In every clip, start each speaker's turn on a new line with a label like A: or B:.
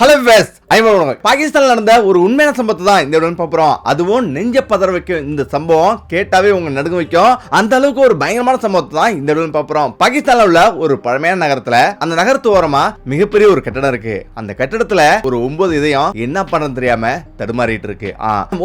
A: Hello ways ஐம்பது பாகிஸ்தான்ல நடந்த ஒரு உண்மையான சம்பவத்தை தான் இந்த உடன் பார்க்குறோம் அதுவும் நெஞ்ச பதற வைக்கும் இந்த சம்பவம் கேட்டாவே உங்க நடுங்க வைக்கும். அந்த அளவுக்கு ஒரு பயங்கரமான சம்பவத்தை தான் இந்த உடன் பார்க்குறோம் பாகிஸ்தான்ல உள்ள ஒரு பழமையான நகரத்துல அந்த நகரத்து ஓரமா மிகப்பெரிய ஒரு கட்டடம் இருக்கு. அந்த கட்டடத்துல ஒரு ஒன்பது இதயம் என்ன பண்றது தெரியாம தடுமாறிட்டு இருக்கு.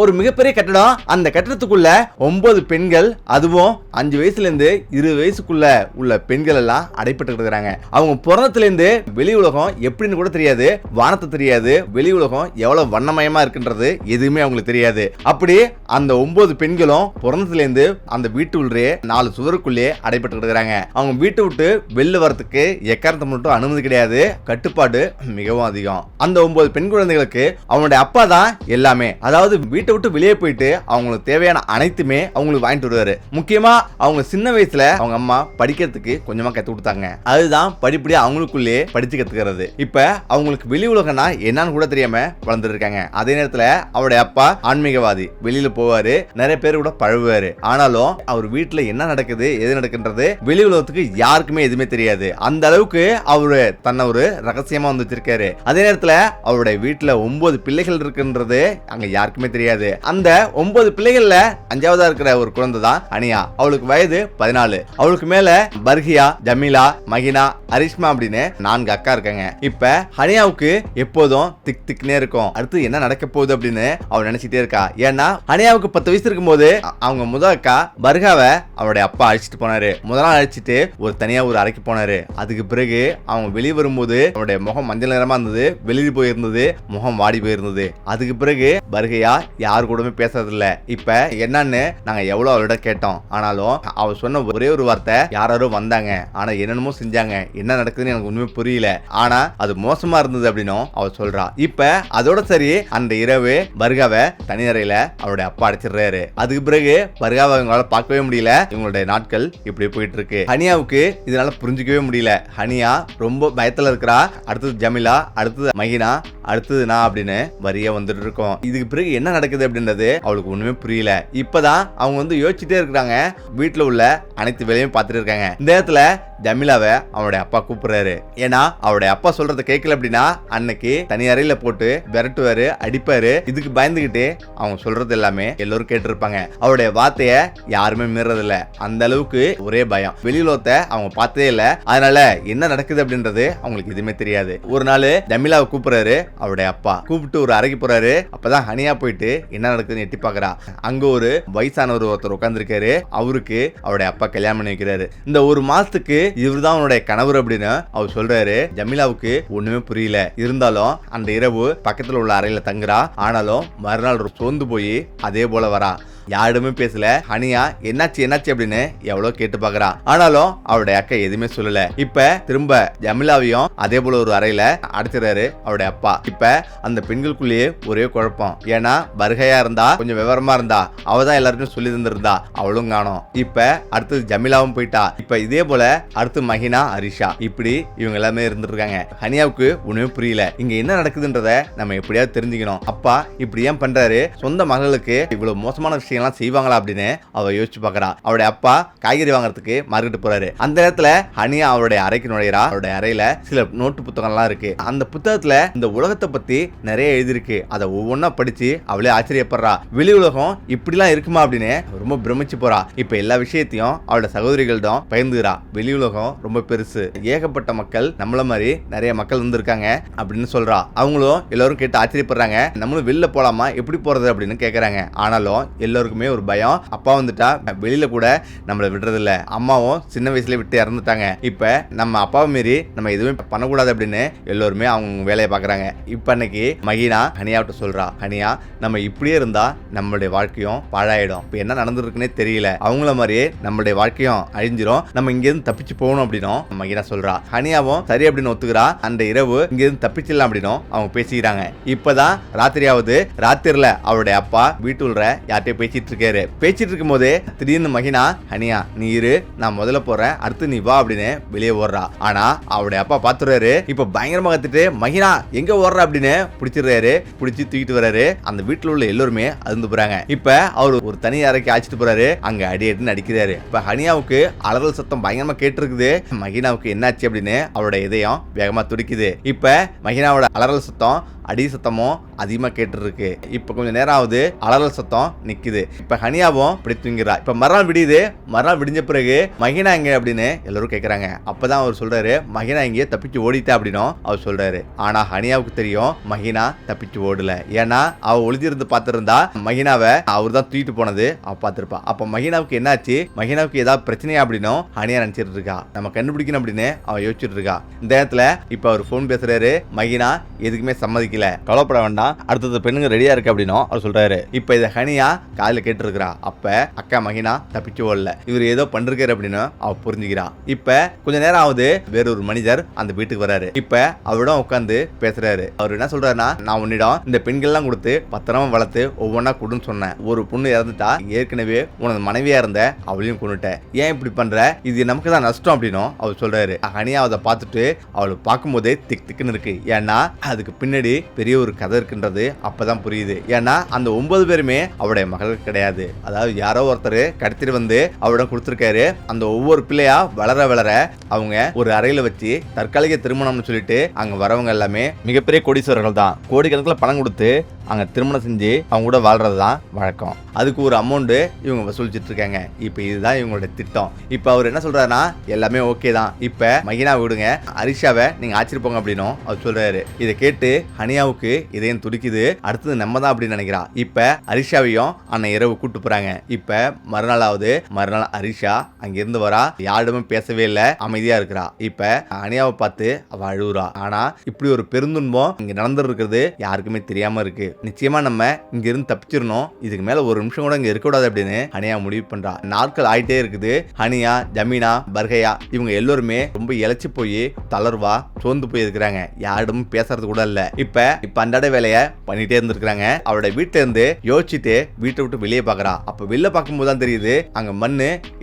A: ஒரு மிகப்பெரிய கட்டடம். அந்த கட்டடத்துக்குள்ள ஒன்பது பெண்கள் அதுவும் அஞ்சு வயசுல இருந்து இருபது வயசுக்குள்ள உள்ள பெண்கள் எல்லாம் அடைப்பட்டு இருக்கிறாங்க அவங்க பிறந்ததுல இருந்து வெளி உலகம் எப்படின்னு கூட தெரியாது. மாற்ற தெரியாது? வெளி உலகம் எவ்வளவு வண்ணமயமா இருக்குன்றது எதுவுமே அவங்களுக்கு தெரியாது. அப்படி அந்த ஒன்பது பெண்களும் பிறந்ததுல இருந்து அந்த வீட்டு உள்ளே நாலு சுவருக்குள்ளே அடைபட்டு இருக்கிறாங்க. அவங்க வீட்டை விட்டு வெளில வரத்துக்கு எக்காரணத்தை மட்டும் அனுமதி கிடையாது. கட்டுப்பாடு மிகவும் அதிகம். அந்த ஒன்பது பெண் குழந்தைகளுக்கு அவனுடைய அப்பா தான் எல்லாமே. அதாவது வீட்டை விட்டு வெளியே போயிட்டு அவங்களுக்கு தேவையான அனைத்துமே அவங்களுக்கு வாங்கிட்டு வருவாரு. முக்கியமா அவங்க சின்ன வயசுல அவங்க அம்மா படிக்கிறதுக்கு கொஞ்சமா கத்து கொடுத்தாங்க. அதுதான் படிப்படியா அவங்களுக்குள்ளே படிச்சு கத்துக்கிறது. இப்ப அவங்களுக்கு வெளி உலகம்னா என்னன்னு கூட தெரியாம வளர்ந்துட்டு இருக்காங்க அதே நேரத்துல அவருடைய அப்பா ஆன்மீகவாதி. வெளியில போவாரு நிறைய பேர் கூட பழகுவாரு. ஆனாலும் அவர் வீட்டுல என்ன நடக்குது எது நடக்குன்றது வெளி உலகத்துக்கு யாருக்குமே எதுவுமே தெரியாது. அந்த அளவுக்கு அவரு தன்னை ஒரு ரகசியமா வந்து வச்சிருக்காரு. அதே நேரத்துல அவருடைய வீட்டுல ஒன்பது பிள்ளைகள் இருக்குன்றது அங்க யாருக்குமே தெரியாது. அந்த ஒன்பது பிள்ளைகள்ல அஞ்சாவதா இருக்கிற ஒரு குழந்தை தான் அனியா. அவளுக்கு வயது பதினாலு. அவளுக்கு மேல பர்கியா ஜமீலா மகினா அரிஷ்மா அப்படின்னு நான்கு அக்கா இருக்காங்க. இப்ப ஹனியாவுக்கு எப்போதும் திக் திக்னே இருக்கும். அடுத்து என்ன நடக்க போகுது அப்படின்னு அவள் நினைச்சிட்டே இருக்கா. ஏன்னா அனியாவுக்கு பத்து வயசு இருக்கும்போது அவங்க முதல் அக்கா பர்காவை அவருடைய அப்பா அழைச்சிட்டு போனாரு. முதல் நாள் அழைச்சிட்டு ஒரு தனியா ஒரு அறைக்கு போனாரு. அதுக்கு பிறகு அவங்க வெளியே வரும்போது அவருடைய முகம் மஞ்சள் நிறமா இருந்தது வெளியே போயிருந்தது முகம் வாடி போயிருந்தது. அதுக்கு பிறகு பர்கையா யாரு கூடமே பேசுறது இல்ல இப்ப என்னன்னு நாங்க எவ்வளவு அவளிடம் கேட்டோம். ஆனாலும் அவ சொன்ன ஒரே ஒரு வார்த்தை யாரோ வந்தாங்க. ஆனா என்னென்னமோ செஞ்சாங்க. என்ன நடக்குதுன்னு எனக்கு உண்மை புரியல. ஆனா அது மோசமா இருந்தது அப்படின்னும் அவ சொல்றா. இப்ப அதோட சரி அந்த இரவு பர்காவை தனியறையில அவருடைய அப்பா அடைச்சிடுறாரு. அதுக்கு பிறகு பர்காவை அவங்களால பார்க்கவே முடியல. இவங்களுடைய நாட்கள் இப்படி போயிட்டு இருக்கு ஹனியாவுக்கு இதனால புரிஞ்சுக்கவே முடியல. ஹனியா ரொம்ப பயத்துல இருக்கிறா. அடுத்தது ஜமிலா அடுத்தது மகினா அடுத்தது நான் அப்படின்னு வரியா வந்துட்டு இருக்கோம். இதுக்கு பிறகு என்ன நடக்குது அப்படின்றது அவளுக்கு ஒண்ணுமே புரியல. இப்பதான் அவங்க வந்து யோசிச்சுட்டே இருக்கிறாங்க. வீட்டுல உள்ள அனைத்து வேலையும் பார்த்துட்டு இருக்காங்க. இந்த இடத்துல ஜமீலாவை அவனுடைய அப்பா கூப்பிடுறாரு. ஏன்னா அவருடைய அப்பா சொல்றத கேட்கல அப்படின்னா அன்னைக்கு தனி அறையில போட்டு விரட்டுவாரு அடிப்பாரு. இதுக்கு பயந்துகிட்டு அவங்க சொல்றது எல்லாமே எல்லோரும் கேட்டிருப்பாங்க. அவருடைய வார்த்தைய யாருமே மீறது இல்ல அந்த அளவுக்கு ஒரே பயம். வெளியுலகத்தை அவங்க பார்த்ததே இல்ல. அதனால என்ன நடக்குது அப்படின்றது அவங்களுக்கு எதுவுமே தெரியாது. ஒரு நாள் ஜமிலாவை கூப்பிடுறாரு அவருடைய அப்பா. கூப்பிட்டு ஒரு அறைக்கு போறாரு. அப்பதான் ஹனியா போயிட்டு என்ன நடக்குதுன்னு எட்டி பாக்குறா. அங்க ஒரு வயசானவர் ஒருத்தர் உட்காந்துருக்காரு அவருக்கு அவருடைய அப்பா கல்யாணம் பண்ணி வைக்கிறாரு. இந்த ஒரு மாசத்துக்கு இவர்தான் அவனுடைய கணவர் அப்படின்னு அவர் சொல்றாரு. ஜமீலாவுக்கு ஒண்ணுமே புரியல. இருந்தாலும் அந்த இரவு பக்கத்துல உள்ள அறையில தங்குறா. ஆனாலும் மறுநாள் சோர்ந்து போய் அதே போல வரா. யாருமே பேசல. ஹனியா என்னாச்சு என்னாச்சு? அப்படின்னு எவ்வளவு கேட்டு பாக்குறா. ஆனாலும் அவருடைய அக்கா எதுவுமே சொல்லல. இப்ப திரும்ப ஜமிலாவையும் அதே போல ஒரு அறையில அடைச்சிடுறாரு அவருடைய அப்பா. இப்ப அந்த பெண்களுக்குள்ளேயே ஒரே குழப்பம். ஏன்னா வருகையா இருந்தா கொஞ்சம் விவரமா இருந்தா அவ தான் எல்லாருக்கும் சொல்லி தந்திருந்தா அவளும் காணோம். இப்ப அடுத்தது ஜமிலாவும் போயிட்டா. இப்ப இதே போல அடுத்து மகினா அரிஷா. இப்படி இவங்க எல்லாமே இருந்துருக்காங்க. ஹனியாவுக்கு ஒண்ணுமே புரியல. இங்க என்ன நடக்குதுன்றத நம்ம எப்படியாவது தெரிஞ்சுக்கணும். அப்பா இப்படி ஏன் பண்றாரு? சொந்த மகளுக்கு இவ்வளவு மோசமான விஷயம் விஷயம்லாம் செய்வாங்களா அப்படின்னு அவ யோசிச்சு பார்க்கறா அவருடைய அப்பா காய்கறி வாங்குறதுக்கு மார்க்கெட் போறாரு. அந்த நேரத்துல ஹனியா அவருடைய அறைக்கு நுழையிறா. அவருடைய அறையில சில நோட்டு புத்தகம்லாம் இருக்கு. அந்த புத்தகத்துல இந்த உலகத்தை பத்தி நிறைய எழுதிருக்கு அதை ஒவ்வொன்றா படிச்சு அவளே ஆச்சரியப்படுறா. வெளி உலகம் இப்படிலாம் இருக்குமா அப்படின்னு ரொம்ப பிரமிச்சு போறா. இப்ப எல்லா விஷயத்தையும் அவளோட சகோதரிகளிடம் பயந்துகிறா வெளி உலகம் ரொம்ப பெருசு. ஏகப்பட்ட மக்கள் நம்மள மாதிரி நிறைய மக்கள் இருந்திருக்காங்க அப்படின்னு சொல்றா. அவங்களும் எல்லாரும் கேட்டு ஆச்சரியப்படுறாங்க. நம்மளும் வெளில போலாமா? எப்படி போறது அப்படின்னு கேக்குறாங்க. ஆனாலும் எல்லோருக்குமே ஒரு பயம். அப்பா வந்துட்டா வெளியில கூட நம்மளை விடுறதில்ல. அம்மாவும் சின்ன வயசுல விட்டு இறந்துட்டாங்க. இப்ப நம்ம அப்பாவை மீறி நம்ம எதுவுமே பண்ணக்கூடாது அப்படின்னு எல்லோருமே அவங்க வேலையை பார்க்குறாங்க. இப்போ அன்னைக்கு மகினா ஹனியாவிட்ட சொல்றா ஹனியா நம்ம இப்படியே இருந்தா நம்மளுடைய வாழ்க்கையும் பாழாயிடும். இப்போ என்ன நடந்திருக்குன்னே தெரியல. அவங்கள மாதிரியே நம்மளுடைய வாழ்க்கையும் அழிஞ்சிரும். நம்ம இங்கிருந்து தப்பிச்சு போகணும் அப்படின்னும் மகினா சொல்றா. ஹனியாவும் சரி அப்படின்னு ஒத்துக்கிறா. அந்த இரவு இங்கிருந்து தப்பிச்சிடலாம் அப்படின்னும் அவங்க பேசிக்கிறாங்க. இப்போதான் ராத்திரியாவது ராத்திரில அவருடைய அப்பா வீட்டுள்ள யார்கிட்டயும் பேசி பேசிட்டு இருக்காரு பேசிட்டு இருக்கும் போதே திடீர்னு மகினா ஹனியா நீ இரு நான் முதல்ல போறேன். அடுத்து நீ வா அப்படின்னு வெளியே ஓடுறா. ஆனா அவருடைய அப்பா பாத்துறாரு. இப்ப பயங்கரமா கத்துட்டு மகினா எங்க ஓடுற? அப்படின்னு பிடிச்சிடுறாரு. பிடிச்சி தூக்கிட்டு வர்றாரு அந்த வீட்டுல உள்ள எல்லோருமே அருந்து போறாங்க. இப்ப அவர் ஒரு தனி அறைக்கு அழைச்சிட்டு போறாரு. அங்க அடி அடின்னு அடிக்கிறாரு. இப்ப ஹனியாவுக்கு அலறல் சத்தம் பயங்கரமா கேட்டிருக்குது. மகினாவுக்கு என்னாச்சு அப்படின்னு அவரோட இதயம் வேகமா துடிக்குது. இப்ப மகினாவோட அலறல் சத்தம் அடி சத்தமும் அதிகமா கேட்டு இருக்கு இப்ப கொஞ்சம் நேரம் ஆகுது அலறல் சத்தம் நிக்குது. இப்போ ஹனியாவும் இப்படி தூங்கிறா இப்ப மறுநாள் விடியுது. மறுநாள் விடிஞ்ச பிறகு மகினா எங்க? அப்படின்னு எல்லாரும் கேக்குறாங்க. அப்பதான் அவர் சொல்றாரு மகினா இங்கே தப்பிச்சு ஓடிட்டா அப்படின்னும் அவர் சொல்றாரு. ஆனா ஹனியாவுக்கு தெரியும் மகினா தப்பிச்சு ஓடல. ஏன்னா அவ ஒளிஞ்சிருந்து பார்த்திருந்தா மகினாவை அவர் தான் தூக்கிட்டு போனது அவ பார்த்திருப்பா. அப்ப மகினாவுக்கு என்னாச்சு? மகினாவுக்கு ஏதாவது பிரச்சனையா அப்படின்னும் ஹனியா நினைச்சிட்டு இருக்கா நம்ம கண்டுபிடிக்கணும் அப்படின்னு அவன் யோசிச்சுட்டு இருக்கா இந்த நேரத்துல இப்ப அவர் ஃபோன் பேசுறாரு மகினா எதுக்குமே சம்மதிக்கல கவலைப்பட வேண்டாம் அடுத்தது பெண்ணுங்க ரெடியா இருக்கு அப்படின்னும் அவர் சொல்றாரு. இப்ப இதை ஹனியா காதில் கேட்டிருக்கிறா. அப்ப அக்கா மகினா தப்பிச்சு ஓடல இவர் ஏதோ பண்ணிருக்காரு அப்படின்னு அவ புரிஞ்சுக்கிறா. இப்ப கொஞ்ச நேரம் ஆகுது வேற ஒரு மனிதர் அந்த வீட்டுக்கு வராரு. இப்ப அவரிடம் உட்காந்து பேசுறாரு. அவர் என்ன சொல்றாருன்னா நான் உன்னிடம் இந்த பெண்கள்லாம் கொடுத்து பத்திரமா வளர்த்து ஒவ்வொன்றா கொடுன்னு சொன்னேன். ஒரு பொண்ணு இறந்துட்டா ஏற்கனவே உனது மனைவியா இருந்த அவளையும் கொண்டுட்டேன் ஏன் இப்படி பண்ற? இது நமக்கு தான் நஷ்டம் அப்படின்னும் அவர் சொல்றாரு. ஹனியா அதை பார்த்துட்டு அவளை பார்க்கும்போதே திக் திக்குன்னு இருக்கு. ஏன்னா அதுக்கு பின்னாடி பெரிய ஒரு கதை இருக்குன்றது. அப்பதான் புரியுது. ஏன்னா அந்த ஒன்பது பேருமே அவருடைய மகள் கிடையாது. அதாவது யாரோ ஒருத்தர் கடத்திட்டு வந்து அவரிடம் கொடுத்துருக்காரு. அந்த ஒவ்வொரு பிள்ளையா வளர வளர அவங்க ஒரு அறையில வச்சு தற்காலிக திருமணம்னு சொல்லிட்டு அங்க வரவங்க எல்லாமே மிகப்பெரிய கோடீஸ்வரர்கள் தான். கோடிக்கணக்கில் பணம் கொடுத்து அங்க திருமணம் செஞ்சு அவங்க கூட வாழ்றது தான் வழக்கம். அதுக்கு ஒரு அமௌண்ட்டு இவங்க வசூலிச்சிட்டு இருக்காங்க. இப்போ இதுதான் இவங்களோட திட்டம். இப்போ அவர் என்ன சொல்றாருன்னா எல்லாமே ஓகே தான். இப்போ மகினா விடுங்க. அரிஷாவை நீங்க ஆச்சிருப்போங்க போங்க அப்படின்னும் அவர் சொல்றாரு. இதை கேட்டு ஹனியாவுக்கு இதயம் துடிக்குது. அடுத்தது நம்ம தான் அப்படின்னு நினைக்கிறா. இப்போ அரிஷாவையும் அன்னை இரவு கூட்டு போறாங்க. இப்ப மறுநாளாவது மறுநாள் அரிஷா அங்கிருந்து வரா. யாரிடமும் பேசவே இல்லை. அமைதியா இருக்கிறா. இப்ப அனியாவை பார்த்து அவ அழுகுறா. ஆனா இப்படி ஒரு பெருந்துன்பம் இங்க நடந்துட்டு இருக்கிறது யாருக்குமே தெரியாம இருக்கு. நிச்சயமா நம்ம இங்க இருந்து தப்பிச்சிடணும். இதுக்கு மேல ஒரு நிமிஷம் கூட இங்க இருக்கக்கூடாது அப்படின்னு ஹனியா முடிவு பண்றா. நாட்கள் ஆயிட்டே இருக்குது. ஹனியா ஜமீனா பர்கையா இவங்க எல்லோருமே ரொம்ப இழைச்சி போய் தளர்வா சோர்ந்து போய் இருக்கிறாங்க யாரிடமும் பேசுறது கூட இல்ல. இப்ப இப்ப அன்றாட வேலையை பண்ணிட்டே இருந்திருக்கிறாங்க. அவரோட வீட்டுல இருந்து யோசிச்சுட்டு வீட்டை விட்டு வெளியே பார்க்குறா அப்போ வெளில பார்க்கும்போது தான் தெரியுது அங்கே மண்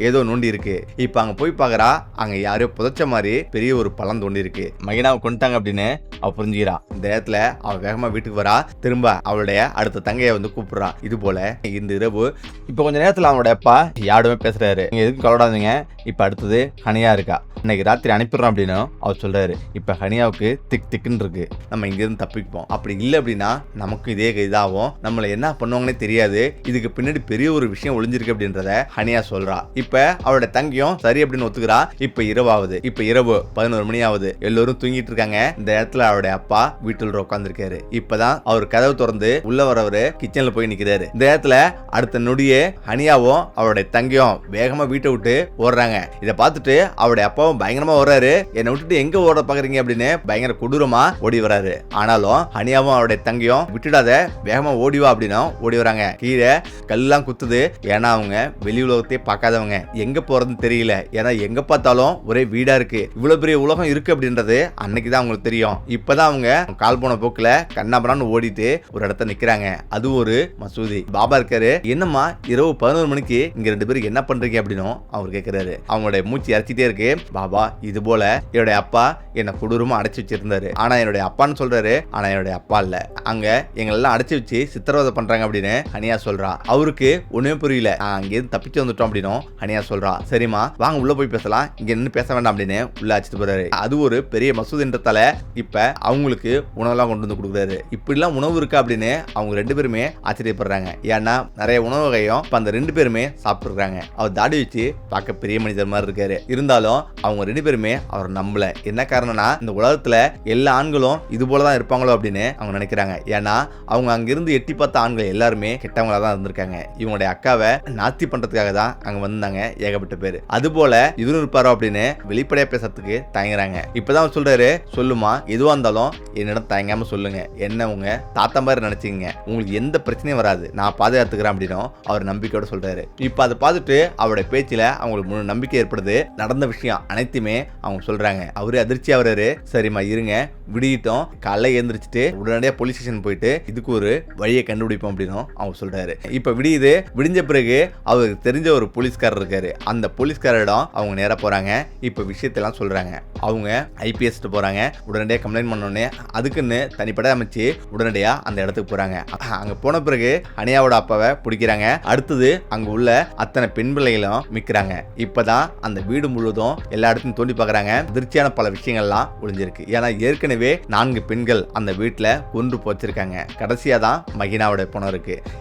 A: ஏதோ நோண்டி இருக்கு. இப்போ அங்கே போய் பார்க்குறா அங்கே யாரையோ புதைச்ச மாதிரி பெரிய ஒரு பழம் தோண்டி இருக்கு. மகினாவை கொண்டுட்டாங்க அப்படின்னு அவள் புரிஞ்சுக்கிறா. இந்த இடத்துல அவள் வேகமாக வீட்டுக்கு வரா. திரும்ப அவளுடைய அடுத்த தங்கையை வந்து கூப்பிடுறா. இது போல இந்த இரவு இப்போ கொஞ்ச நேரத்தில் அவனோட அப்பா யாருமே பேசுறாரு. நீங்கள் எதுக்கும் கவலைடாதீங்க இப்போ அடுத்தது ஹனியா இருக்கா. இன்னைக்கு ராத்திரி அனுப்பிடுறோம் அப்படின்னு அவர் சொல்றாரு. இப்போ ஹனியாவுக்கு திக் திக்குன்னு இருக்கு. நம்ம இங்கேருந்து தப்பிப்போம். அப்படி இல்லை அப்படின்னா நமக்கும் இதே இதாகும் நம்மளை என்ன பண்ணுவாங்கன்னே தெரியாது. இதுக்கு பின்னாடி பெரிய ஒரு விஷயம் ஒளிஞ்சிருக்கு அப்படின்றத ஹனியா சொல்றா. இப்ப அவளோட தங்கியும் சரி அப்படின்னு ஒத்துக்கிறா. இப்ப இரவாகுது இப்ப இரவு பதினோரு மணி ஆகுது. எல்லோரும் தூங்கிட்டு இருக்காங்க. இந்த இடத்துல அவருடைய அப்பா வீட்டுல உட்காந்துருக்காரு இப்பதான் அவர் கதவு திறந்து உள்ள வரவரு கிச்சன்ல போய் நிக்கிறாரு. இந்த இடத்துல அடுத்த நொடியே ஹனியாவும் அவருடைய தங்கியும் வேகமா வீட்டை விட்டு ஓடுறாங்க. இதை பார்த்துட்டு அவருடைய அப்பாவும் பயங்கரமா ஓடுறாரு. என்னை விட்டுட்டு எங்க ஓட பாக்குறீங்க அப்படின்னு பயங்கர கொடூரமா ஓடி வராரு. ஆனாலும் ஹனியாவும் அவருடைய தங்கியும் விட்டுடாத வேகமா ஓடிவா அப்படின்னும் ஓடி வராங்க. கீழே கல்லாம் குத்துது. ஏன்னா அவங்க வெளி உலகத்தையே பார்க்காதவங்க. எங்க போறதுன்னு தெரியல. ஏன்னா எங்க பார்த்தாலும் ஒரே வீடா இருக்கு. இவ்வளவு பெரிய உலகம் இருக்கு அப்படின்றது அன்னைக்கு தான் அவங்களுக்கு தெரியும். இப்பதான் அவங்க கால் போன போக்குல கண்ணாபரான்னு ஓடிட்டு ஒரு இடத்த நிக்கிறாங்க. அது ஒரு மசூதி. பாபா இருக்காரு. என்னம்மா இரவு பதினோரு மணிக்கு இங்க ரெண்டு பேரும் என்ன பண்றீங்க அப்படின்னும் அவர் கேட்கிறாரு அவங்களுடைய மூச்சு இறச்சிட்டே இருக்கு. பாபா இது போல என்னுடைய அப்பா என்னை கொடூரமா அடைச்சு வச்சிருந்தாரு. ஆனா என்னுடைய அப்பான்னு சொல்றாரு. ஆனா என்னுடைய அப்பா இல்ல. அங்க எங்களெல்லாம் அடைச்சு வச்சு சித்திரவதை பண்றாங்க அப்படின்னு ஹனியா சொல்றா. அவருக்கு ஒன்றுமே புரியல. நான் அங்கேருந்து தப்பிச்சு வந்துட்டோம் அப்படின்னும் ஹனியா சொல்றா சரிம்மா வாங்க உள்ள போய் பேசலாம். இங்க நின்று பேச வேண்டாம் அப்படின்னு உள்ள அழைச்சிட்டு போறாரு. அது ஒரு பெரிய மசூதின்றதால இப்ப அவங்களுக்கு உணவெல்லாம் கொண்டு வந்து கொடுக்குறாரு. இப்படிலாம் உணவு இருக்கா அப்படின்னு அவங்க ரெண்டு பேருமே ஆச்சரியப்படுறாங்க. ஏன்னா நிறைய உணவு வகையும் இப்ப அந்த ரெண்டு பேருமே சாப்பிட்டுருக்காங்க அவர் தாடி வச்சு பார்க்க பெரிய மனிதர் மாதிரி இருக்காரு. இருந்தாலும் அவங்க ரெண்டு பேருமே அவர் நம்பல. என்ன காரணம்னா இந்த உலகத்துல எல்லா ஆண்களும் இது போல தான் இருப்பாங்களோ அப்படின்னு அவங்க நினைக்கிறாங்க. ஏன்னா அவங்க அங்கிருந்து எட்டி பார்த்த ஆண்கள் எல்லாருமே கெட்டவங்களா தான் இருந்திருக்காங்க. இருக்காங்க. இவங்களுடைய அக்காவை நாத்தி பண்றதுக்காக தான் அங்க வந்தாங்க ஏகப்பட்ட பேர். அது போல இவரும் இருப்பாரோ அப்படின்னு வெளிப்படையா பேசுறதுக்கு தயங்குறாங்க. இப்பதான் அவர் சொல்றாரு சொல்லுமா எதுவா இருந்தாலும் என்னிடம் தயங்காம சொல்லுங்க. என்ன உங்க தாத்தா மாதிரி நினைச்சீங்க உங்களுக்கு எந்த பிரச்சனையும் வராது. நான் பாதுகாத்துக்கிறேன் அப்படின்னும் அவர் நம்பிக்கையோட சொல்றாரு. இப்ப அதை பார்த்துட்டு அவருடைய பேச்சில் அவங்களுக்கு முழு நம்பிக்கை ஏற்படுது. நடந்த விஷயம் அனைத்துமே அவங்க சொல்றாங்க. அவரு அதிர்ச்சி ஆகுறாரு. சரிம்மா இருங்க. விடியிட்டோம் காலைல எழுந்திரிச்சிட்டு உடனடியாக போலீஸ் ஸ்டேஷன் போயிட்டு இதுக்கு ஒரு வழியை கண்டுபிடிப்போம் அப்படின்னும் அவங்க சொல்றாரு. இப்போ விடியுது விடிஞ்ச பிறகு அவருக்கு தெரிஞ்ச ஒரு போலீஸ்காரர் இருக்காரு. அந்த போலீஸ்காரரிடம் அவங்க நேராக போகிறாங்க இப்போ விஷயத்தெல்லாம் சொல்கிறாங்க அவங்க ஐபிஎஸ் போகிறாங்க உடனடியாக கம்ப்ளைண்ட் பண்ணோடனே அதுக்குன்னு தனிப்பட அமைச்சு உடனடியாக அந்த இடத்துக்கு போகிறாங்க அங்கே போன பிறகு அனியாவோட அப்பாவை பிடிக்கிறாங்க. அடுத்தது அங்கே உள்ள அத்தனை பெண் பிள்ளைகளும் மிக்கிறாங்க. இப்போ தான் அந்த வீடு முழுவதும் எல்லா இடத்தையும் தோண்டி பார்க்குறாங்க அதிர்ச்சியான பல விஷயங்கள்லாம் ஒளிஞ்சிருக்கு. ஏன்னா ஏற்கனவே நான்கு பெண்கள் அந்த வீட்டில் கொன்று போச்சிருக்காங்க. கடைசியாக தான் மகினாவோட பணம்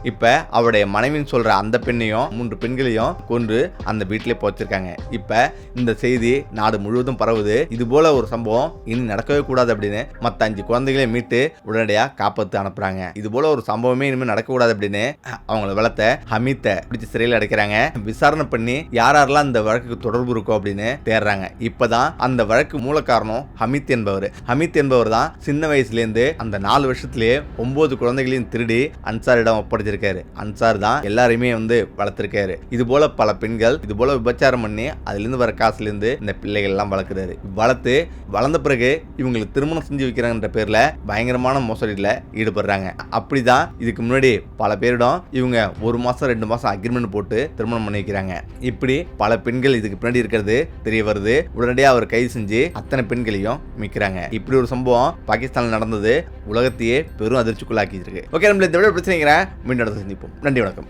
A: இப்போ அவ அவருடைய மனைவின்னு சொல்ற அந்த பெண்ணையும் மூன்று பெண்களையும் கொன்று அந்த வீட்டிலே போச்சிருக்காங்க இப்ப இந்த செய்தி நாடு முழுவதும் பரவுது. இது போல ஒரு சம்பவம் இனி நடக்கவே கூடாது அப்படின்னு மத்த அஞ்சு குழந்தைகளை மீட்டு உடனடியாக காப்பாத்து அனுப்புறாங்க. இது போல ஒரு சம்பவமே இனிமேல் நடக்கக்கூடாது அப்படின்னு அவங்கள வளர்த்த ஹமீத்தை பிடிச்சி சிறையில் அடைக்கிறாங்க. விசாரணை பண்ணி யார் யாரெல்லாம் இந்த வழக்குக்கு தொடர்பு இருக்கோ அப்படின்னு தேடுறாங்க. இப்பதான் அந்த வழக்கு மூல காரணம் ஹமீத் என்பவர். ஹமீத் என்பவர் தான் சின்ன வயசுலேருந்து அந்த நாலு வருஷத்துலேயே ஒன்பது குழந்தைகளையும் திருடி அன்சாரிடம் ஒப்படைச்சிருக்காரு. அன்சார் தான் எல்லாரையுமே வந்து வளர்த்துருக்காரு. இது போல பல பெண்கள் இது போல விபச்சாரம் பண்ணி அதுலேருந்து வர காசுலேருந்து இந்த பிள்ளைகள் எல்லாம் வளர்க்குறாரு. வளர்த்து வளர்ந்த பிறகு இவங்களுக்கு திருமணம் செஞ்சு வைக்கிறாங்கன்ற பேரில் பயங்கரமான மோசடியில் ஈடுபடுறாங்க. அப்படி தான் இதுக்கு முன்னாடி பல பேரிடம் இவங்க ஒரு மாதம் ரெண்டு மாதம் அக்ரிமெண்ட் போட்டு திருமணம் பண்ணி வைக்கிறாங்க. இப்படி பல பெண்கள் இதுக்கு பின்னாடி இருக்கிறது தெரிய வருது. உடனடியாக அவர் கைது செஞ்சு அத்தனை பெண்களையும் மிக்கிறாங்க இப்படி ஒரு சம்பவம் பாகிஸ்தானில் நடந்தது உலகத்தையே பெரும் அதிர்ச்சிக்குள்ளாக்கி இருக்கு ஓகே நம்மள இந்த விட பிரச்சனைங்கிறேன் மீண்டும் சந்திப்போம். நன்றி வணக்கம்